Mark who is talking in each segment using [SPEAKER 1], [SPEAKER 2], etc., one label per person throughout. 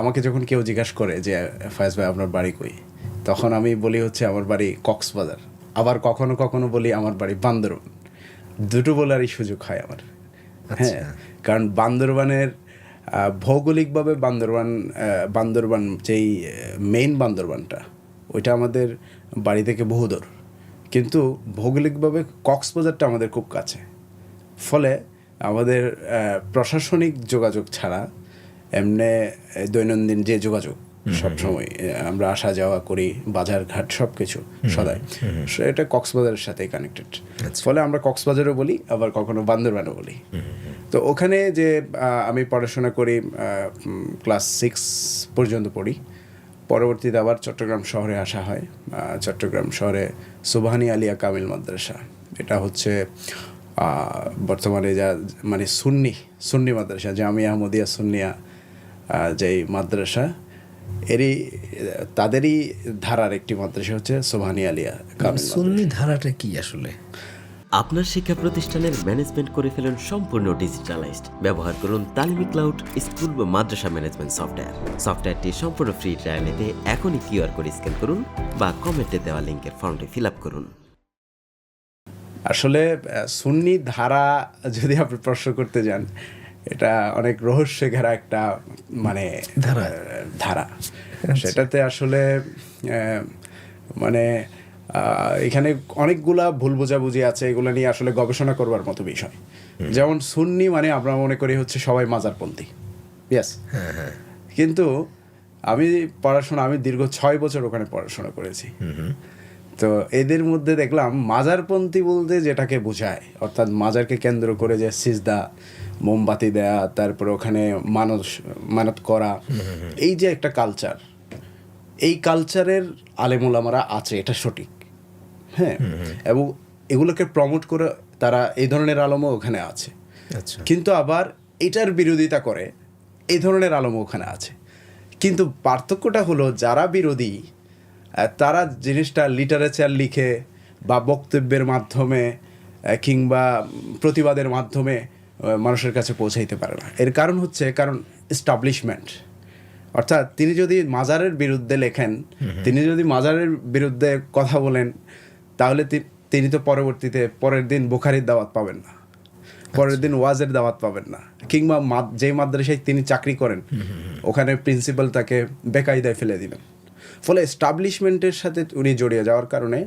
[SPEAKER 1] আমাকে যখন কেউ জিজ্ঞাসা করে যে ফায়েজ ভাই আপনার বাড়ি কই? তখন আমি বলি হচ্ছে আমার বাড়ি কক্সবাজার। আবার কখনো কখনো বলি আমার বাড়ি বান্দরবান। দুটো বলারই সুযোগ হয় আমার। হ্যাঁ কারণ বান্দরবানের ভৌগোলিকভাবে বান্দরবান বান্দরবান যেই মেইন বান্দরবানটা ওইটা আমাদের বাড়ি থেকে বহুদূর। কিন্তু ভৌগোলিকভাবে কক্সবাজারটা আমাদের খুব কাছে। ফলে আমাদের প্রশাসনিক যোগাযোগ ছাড়া এমনি দৈনন্দিন যে যোগাযোগ সবসময় আমরা আসা যাওয়া করি বাজার ঘাট সব কিছু সদাই। এটা কক্সবাজারের সাথে কানেক্টেড ফলে আমরা কক্সবাজারও বলি আবার কখনো বান্দরবানও বলি। তো ওখানে যে আমি পড়াশোনা করি ক্লাস সিক্স পর্যন্ত পড়ি। পরবর্তীতে আবার চট্টগ্রাম শহরে আসা হয়। চট্টগ্রাম শহরে সুবহানি আলিয়া কামিল মাদ্রাসা। এটা হচ্ছে বর্তমানে যা মানে সুন্নি সুন্নি মাদ্রাসা জামিয়া আহমদিয়া সুন্নিয়া যেই মাদ্রাসা এরই তাদেরই ধারার একটি মাদ্রাসা হচ্ছে সুবহানি আলিয়া কামিল
[SPEAKER 2] সুন্নি ধারাটা কি আসলে?
[SPEAKER 3] আপনার শিক্ষা প্রতিষ্ঠানের ম্যানেজমেন্ট করে ফেলুন সম্পূর্ণ ডিজিটালাইজড ব্যবহার করুন তালিমি ক্লাউড স্কুল বা মাদ্রাসা ম্যানেজমেন্ট সফটওয়্যার সফটওয়্যারটি সম্পূর্ণ ফ্রি ট্রায়াল নিতে এখনই কিউআর কোড স্ক্যান করুন বা কমেন্টে দেওয়া লিঙ্কের ফর্মটি ফিল আপ করুন।
[SPEAKER 1] আসলে সুন্নি ধারা যদি আপনি প্রশ্ন করতে যান এটা অনেক রহস্য ঘেরা একটা মানে
[SPEAKER 2] ধারা।
[SPEAKER 1] ধারা। সেটাতে আসলে মানে এখানে অনেকগুলা ভুল বোঝাবুঝি আছে এগুলো নিয়ে আসলে গবেষণা করবার মতো বিষয়। যেমন সুন্নি মানে আমরা মনে করি হচ্ছে সবাই মাজারপন্থী। ইয়েস কিন্তু আমি পড়াশোনা আমি দীর্ঘ ছয় বছর ওখানে পড়াশোনা করেছি। তো এদের মধ্যে দেখলাম মাজারপন্থী বলতে যেটাকে বোঝায় অর্থাৎ মাজারকে কেন্দ্র করে যে সিজদা মোমবাতি দেয়া তারপর ওখানে মানস মানত করা এই যে একটা কালচার এই কালচারের আলেমুলামারা আছে এটা সঠিক। হ্যাঁ এবং এগুলোকে প্রমোট করে তারা এই ধরনের আলমও ওখানে আছে।
[SPEAKER 2] আচ্ছা।
[SPEAKER 1] কিন্তু আবার এটার বিরোধিতা করে এই ধরনের আলমও ওখানে আছে। কিন্তু পার্থক্যটা হলো যারা বিরোধী তারা জিনিসটা লিটারেচার লিখে বা বক্তব্যের মাধ্যমে কিংবা প্রতিবাদের মাধ্যমে মানুষের কাছে পৌঁছাইতে পারে না। এর কারণ হচ্ছে কারণ এস্টাবলিশমেন্ট অর্থাৎ তিনি যদি মাজারের বিরুদ্ধে লেখেন তিনি যদি মাজারের বিরুদ্ধে কথা বলেন তাহলে তিনি তো পরবর্তীতে পরের দিন বুখারির দাওয়াত পাবেন না। পরের দিন ওয়াজের দাওয়াত পাবেন না। কিংবা যেই মাদ্রাসায় তিনি চাকরি করেন ওখানে প্রিন্সিপাল তাকে বেকায়দায় ফেলে দিবেন ফলে এস্টাবলিশমেন্টের সাথে উনি জড়িয়ে যাওয়ার কারণে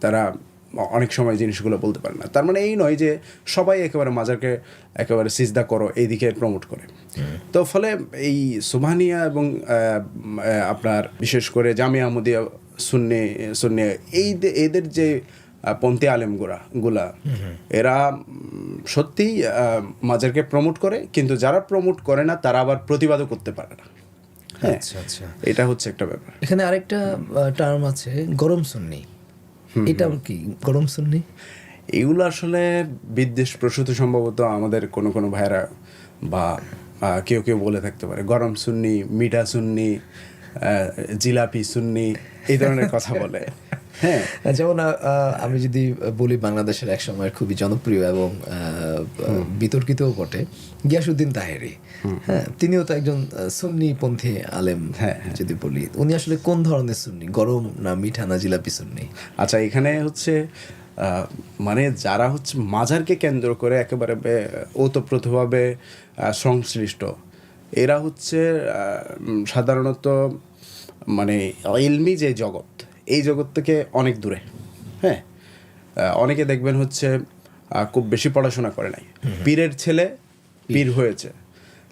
[SPEAKER 1] তারা অনেক সময় জিনিসগুলো বলতে পারে না। তার মানে এই নয় যে সবাই একেবারে মাজারকে একেবারে সিজদা করো এই দিকে প্রমোট করে। তো ফলে এই সুবহানিয়া এবং আপনার বিশেষ করে জামিয়া আহমদিয়া সুন্নি সুন্নি এই এদের যে পন্থী আলেমগুলা এরা উম, সত্যিই মাজারকে প্রমোট করে কিন্তু যারা প্রমোট করে না তারা আবার প্রতিবাদও করতে পারে না।
[SPEAKER 2] আচ্ছা আচ্ছা।
[SPEAKER 1] এটা হচ্ছে একটা ব্যাপার।
[SPEAKER 2] এখানে আরেকটা টার্ম আছে গরম সুন্নি। এটা কি গরম সুন্নি?
[SPEAKER 1] এগুলো আসলে বিদ্বেষ প্রসূত সম্ভবত আমাদের কোনো কোনো ভাইরা বা কেউ কেউ বলে থাকতে পারে। গরম সুন্নি মিঠা সুন্নি জিলাপি সুন্নি এই ধরনের কথা বলে। হ্যাঁ।
[SPEAKER 2] যেমন আমি যদি বলি বাংলাদেশের এক সময়ের খুবই জনপ্রিয় এবং বিতর্কিতও বটে। গিয়াসুদ্দিন তাহেরি হ্যাঁ তিনিও তো একজন আহ, সুন্নি পন্থী আলেম
[SPEAKER 1] হ্যাঁ,
[SPEAKER 2] যদি বলি। উনি আসলে কোন ধরনের সুন্নি? গরম না মিঠা না জিলাপি সুন্নি?
[SPEAKER 1] আচ্ছা এখানে হচ্ছে মানে যারা হচ্ছে মাজারকে কেন্দ্র করে একেবারে ওতপ্রোতভাবে সংশ্লিষ্ট এরা হচ্ছে সাধারণত মানে ইলমি যে জগৎ এই জগৎ থেকে অনেক দূরে হ্যাঁ? অনেকে দেখবেন হচ্ছে খুব বেশি পড়াশোনা করে নাই। পীরের ছেলে পীর হয়েছে।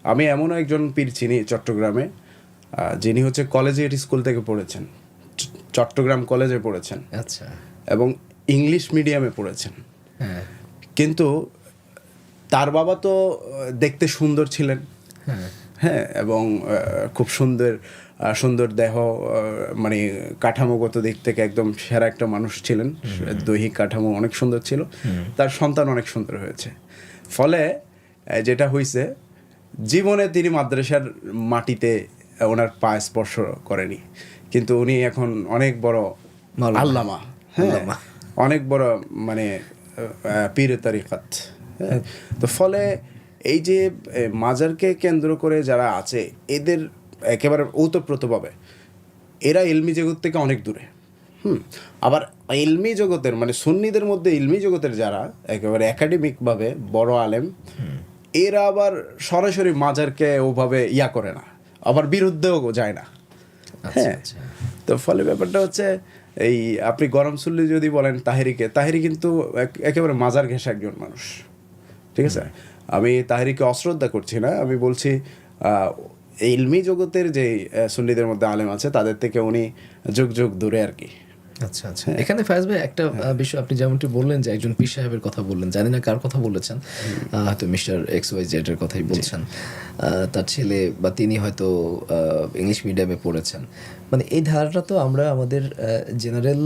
[SPEAKER 1] আমি এমনও একজন পীর চিনি চট্টগ্রামে যিনি হচ্ছে কলেজিয়েট স্কুল থেকে পড়েছেন। চট্টগ্রাম কলেজে পড়েছেন।
[SPEAKER 2] আচ্ছা।
[SPEAKER 1] এবং ইংলিশ মিডিয়ামে পড়েছেন।
[SPEAKER 2] হ্যাঁ।
[SPEAKER 1] কিন্তু তার বাবা তো দেখতে সুন্দর ছিলেন।
[SPEAKER 2] হ্যাঁ
[SPEAKER 1] এবং খুব সুন্দর সুন্দর দেহ মানে কাঠামোগত দিক থেকে একদম সেরা একটা মানুষ ছিলেন। দৈহিক কাঠামো অনেক সুন্দর ছিল। তার সন্তান অনেক সুন্দর হয়েছে। ফলে যেটা হয়েছে জীবনে তিনি মাদ্রাসার মাটিতে ওনার পা স্পর্শ করেনি। কিন্তু উনি এখন অনেক বড় আল্লামা। হ্যাঁ অনেক বড় মানে পীর তারিকাত। হ্যাঁ? তো ফলে এই যে মাজারকে কেন্দ্র করে যারা আছে এদের একেবারে ওতপ্রোতভাবে এরা ইলমি জগৎ থেকে অনেক দূরে। হুম আবার ইলমি জগতের মানে সুন্নিদের মধ্যে ইলমি জগতের যারা একেবারে একাডেমিকভাবে বড় আলেম এরা আবার সরাসরি মাজারকে ওভাবে ইয়া করে না আবার বিরুদ্ধেও যায় না।
[SPEAKER 2] আচ্ছা
[SPEAKER 1] হ্যাঁ
[SPEAKER 2] আচ্ছা।
[SPEAKER 1] তো ফলে ব্যাপারটা হচ্ছে এই আপনি গরম চুল্লি যদি বলেন তাহেরিকে তাহেরি কিন্তু এক- একেবারে মাজার ঘেঁষা একজন মানুষ। ঠিক আছে? আমি তাহেরিকে অশ্রদ্ধা করছি না আমি বলছি ইলমি জগতের যে সুন্নিদের মধ্যে আলেম আছে তাদের থেকে উনি যুগ যুগ দূরে আর কি।
[SPEAKER 2] আচ্ছা আচ্ছা। এখানে ফায়াজ ভাই একটা বিষয় আপনি যেমনটি বললেন যে একজন পীর সাহেবের কথা বললেন জানি না কার কথা বলেছেন হয়তো মিস্টার এক্স ওয়াই জেড এর কথাই বলছেন তার ছেলে বা তিনি হয়তো ইংলিশ মিডিয়ামে পড়েছেন। মানে এই ধারাটা তো আমরা আমাদের জেনারেল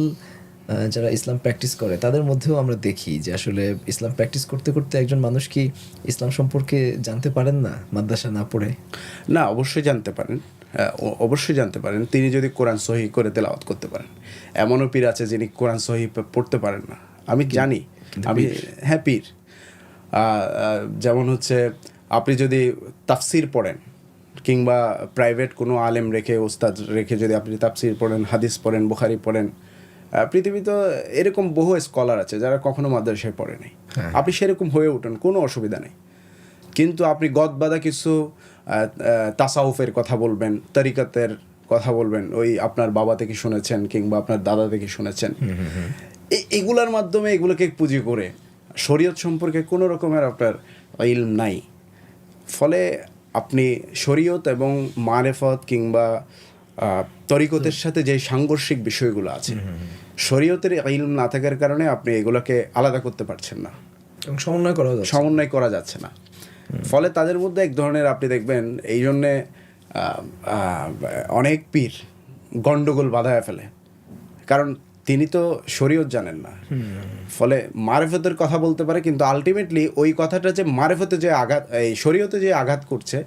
[SPEAKER 2] যারা ইসলাম প্র্যাকটিস করে তাদের মধ্যেও আমরা দেখি যে আসলে ইসলাম প্র্যাকটিস করতে করতে একজন মানুষ কি ইসলাম সম্পর্কে জানতে পারেন না মাদ্রাসা না পড়ে?
[SPEAKER 1] না অবশ্যই জানতে পারেন। অবশ্যই জানতে পারেন। তিনি যদি কোরআন সহি করে তেলাওয়াত করতে পারেন। এমনও পীর আছে যিনি কোরআন সহি পড়তে পারেন না। আমি জানি আমি হ্যাঁ পীর। যেমন হচ্ছে আপনি যদি তাফসির পড়েন কিংবা প্রাইভেট কোনো আলেম রেখে ওস্তাদ রেখে যদি আপনি তাফসির পড়েন হাদিস পড়েন বুখারি পড়েন পৃথিবীতে এরকম বহু স্কলার আছে যারা কখনো মাদ্রাসায় পড়ে নাই। আপনি সেরকম হয়ে উঠেন কোনো অসুবিধা নেই। কিন্তু আপনি গদবাদা কিছু তাসাউফের কথা বলবেন তরিকাতের কথা বলবেন ওই আপনার বাবা থেকে শুনেছেন কিংবা আপনার দাদা থেকে শুনেছেন। এগুলার মাধ্যমে এগুলোকে পুঁজি করে শরীয়ত সম্পর্কে কোনো রকমের আপনার ইলম নাই। ফলে আপনি শরীয়ত এবং মারেফত কিংবা তরিকতের সাথে যে সাংঘর্ষিক বিষয়গুলো আছে শরীয়তের ইলম না থাকার কারণে আপনি এগুলোকে আলাদা করতে পারছেন না।
[SPEAKER 2] এবং সমন্বয় করা যাচ্ছে।
[SPEAKER 1] সমন্বয় করা যাচ্ছে না। ফলে তাদের মধ্যে এক ধরনের আপনি দেখবেন এই জন্যে অনেক পীর গন্ডগোল বাধায় ফেলে। কারণ তিনি তো শরীয়ত জানেন না। ফলে মারেফতের কথা বলতে পারে কিন্তু আলটিমেটলি ওই কথাটা যে মারেফতে যে আঘাত এই শরীয়তে যে আঘাত করছে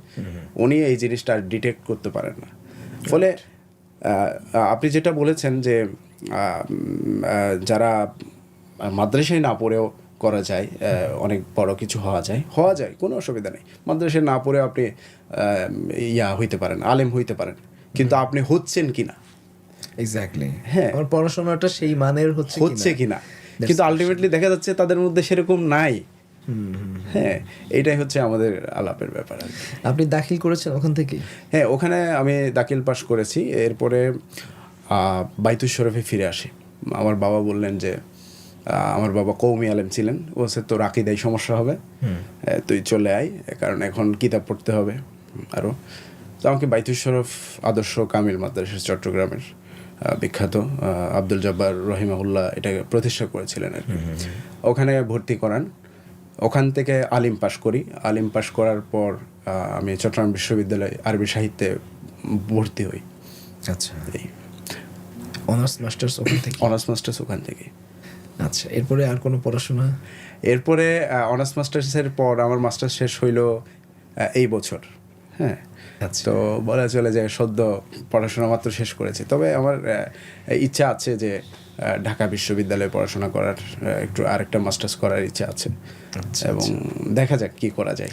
[SPEAKER 1] উনি এই জিনিসটা ডিটেক্ট করতে পারেন না। ফলে আপনি যেটা বলেছেন যে যারা মাদ্রাসায় না পড়েও করা যায় অনেক বড় কিছু হওয়া যায় হওয়া যায় কোনো অসুবিধা নেই। মাদ্রাসায় না পড়েও আপনি ইয়া হইতে পারেন আলেম হইতে পারেন কিন্তু আপনি হচ্ছেন কিনা?
[SPEAKER 2] এক্স্যাক্টলি
[SPEAKER 1] হ্যাঁ।
[SPEAKER 2] আমার পড়াশোনাটা সেই মানের হচ্ছে
[SPEAKER 1] হচ্ছে কিনা? কিন্তু আলটিমেটলি দেখা যাচ্ছে তাদের মধ্যে সেরকম নাই। হ্যাঁ এইটাই হচ্ছে আমাদের আলাপের ব্যাপার
[SPEAKER 2] আপনি দাখিল করেছেন ওখান থেকে?
[SPEAKER 1] হ্যাঁ ওখানে আমি দাখিল পাশ করেছি এরপরে আহ, বাইতুল শরফে ফিরে আসি। আমার বাবা বললেন যে আমার বাবা কৌমি আলেম ছিলেন ও সে তোর আকিদাই সমস্যা হবে। তুই চলে আয় কারণ এখন কিতাব পড়তে হবে আরও তো আমাকে বাইতুল শরফ আদর্শ কামিল মাদ্রাসা চট্টগ্রামের বিখ্যাত আব্দুল জব্বার রহিমাউল্লাহ এটাকে প্রতিষ্ঠা করেছিলেন আর কি। ওখানে ভর্তি করান। ওখান থেকে আলিম পাশ করি। আলিম পাশ করার পর আমি চট্টগ্রাম বিশ্ববিদ্যালয়ে আরবি সাহিত্যে ভর্তি হই।
[SPEAKER 2] আচ্ছা। অনার্স মাস্টার্স ওখান থেকে?
[SPEAKER 1] অনার্স মাস্টার্স ওখান থেকে।
[SPEAKER 2] আচ্ছা এরপরে আর কোনো পড়াশোনা?
[SPEAKER 1] এরপরে অনার্স মাস্টার্সের পর আমার মাস্টার্স শেষ হইল এই বছর। হ্যাঁ
[SPEAKER 2] আচ্ছা।
[SPEAKER 1] তো বলা চলে যে সদ্য পড়াশোনা মাত্র শেষ করেছি। তবে আমার ইচ্ছা আছে যে ঢাকা বিশ্ববিদ্যালয়ে পড়াশোনা করার একটু আরেকটা মাস্টার্স করার ইচ্ছা আছে।
[SPEAKER 2] আচ্ছা,
[SPEAKER 1] এবং দেখা যাক কি করা যায়।